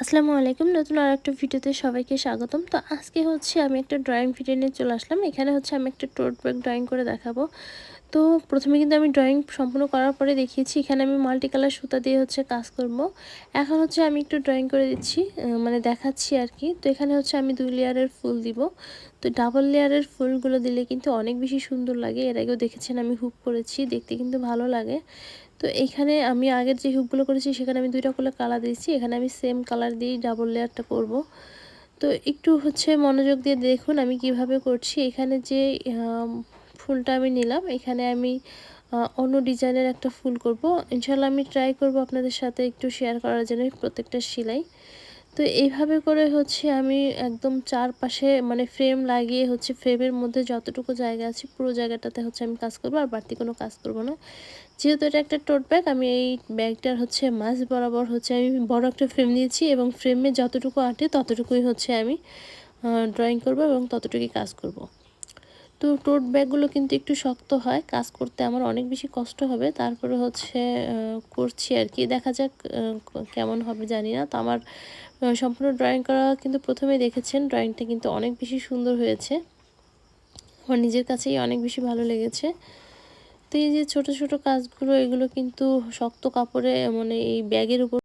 আসসালামু আলাইকুম। নতুন আর একটা ভিডিওতে সবাইকে স্বাগতম। তো আজকে হচ্ছে আমি একটা ড্রয়িং ভিডিও নিয়ে চলে আসলাম। এখানে হচ্ছে আমি একটা টোট ব্যাগ ড্রয়িং করে দেখাবো। তো প্রথমে কিন্তু আমি ড্রয়িং সম্পূর্ণ করার পরে দেখিয়েছি, এখানে আমি মাল্টি কালার সুতা দিয়ে হচ্ছে কাজ করব। এখন হচ্ছে আমি একটু ড্রয়িং করে দিচ্ছি মানে দেখাচ্ছি আর কি তো এখানে হচ্ছে আমি দুই লেয়ারের ফুল দিব। তো ডাবল লেয়ারের ফুলগুলো দিলে কিন্তু অনেক বেশি সুন্দর লাগে। এর আগেও দেখেছেন আমি হুক করেছি, দেখতে কিন্তু ভালো লাগে। তো এখানে আমি আগের যে হুকগুলো করেছি, সেখানে আমি দুইটা করে কালার দিয়েছি। এখানে আমি সেম কালার দিয়ে ডাবল লেয়ারটা করব। তো একটু হচ্ছে মনোযোগ দিয়ে দেখুন আমি কীভাবে করছি। এখানে যে ফুলটা আমি নিলাম, এখানে আমি অন্য ডিজাইনের একটা ফুল করব। ইনশাল্লাহ আমি ট্রাই করব আপনাদের সাথে একটু শেয়ার করার জন্য, প্রত্যেকটা সেলাই। তো এইভাবে করে হচ্ছে আমি একদম চারপাশে মানে ফ্রেম লাগিয়ে হচ্ছে ফ্রেমের মধ্যে যতটুকু জায়গা আছে পুরো জায়গাটাতে হচ্ছে আমি কাজ করব, আর বাড়তি কোনো কাজ করব না। যেহেতু এটা একটা টোট ব্যাগ আমি এই ব্যাগটার হচ্ছে মাছ বরাবর হচ্ছে আমি বড় একটা ফ্রেম নিয়েছি এবং ফ্রেমে যতটুকু আঁটে ততটুকুই হচ্ছে আমি ড্রয়িং করব এবং ততটুকুই কাজ করব। তো টোট ব্যাগগুলো কিন্তু একটু শক্ত হয়, কাজ করতে আমার অনেক বেশি কষ্ট হবে। তারপরে হচ্ছে করছি আর কি। দেখা যাক কেমন হবে জানি না। তো আমার সম্পূর্ণ ড্রয়িং করা কিন্তু প্রথমে দেখেছেন ড্রয়িংটা কিন্তু অনেক বেশি সুন্দর হয়েছে। আমার নিজের কাছেই অনেক বেশি ভালো লেগেছে। তো এই যে ছোট ছোট কাজগুলো, এগুলো কিন্তু শক্ত কাপড়ে মানে এই ব্যাগের উপর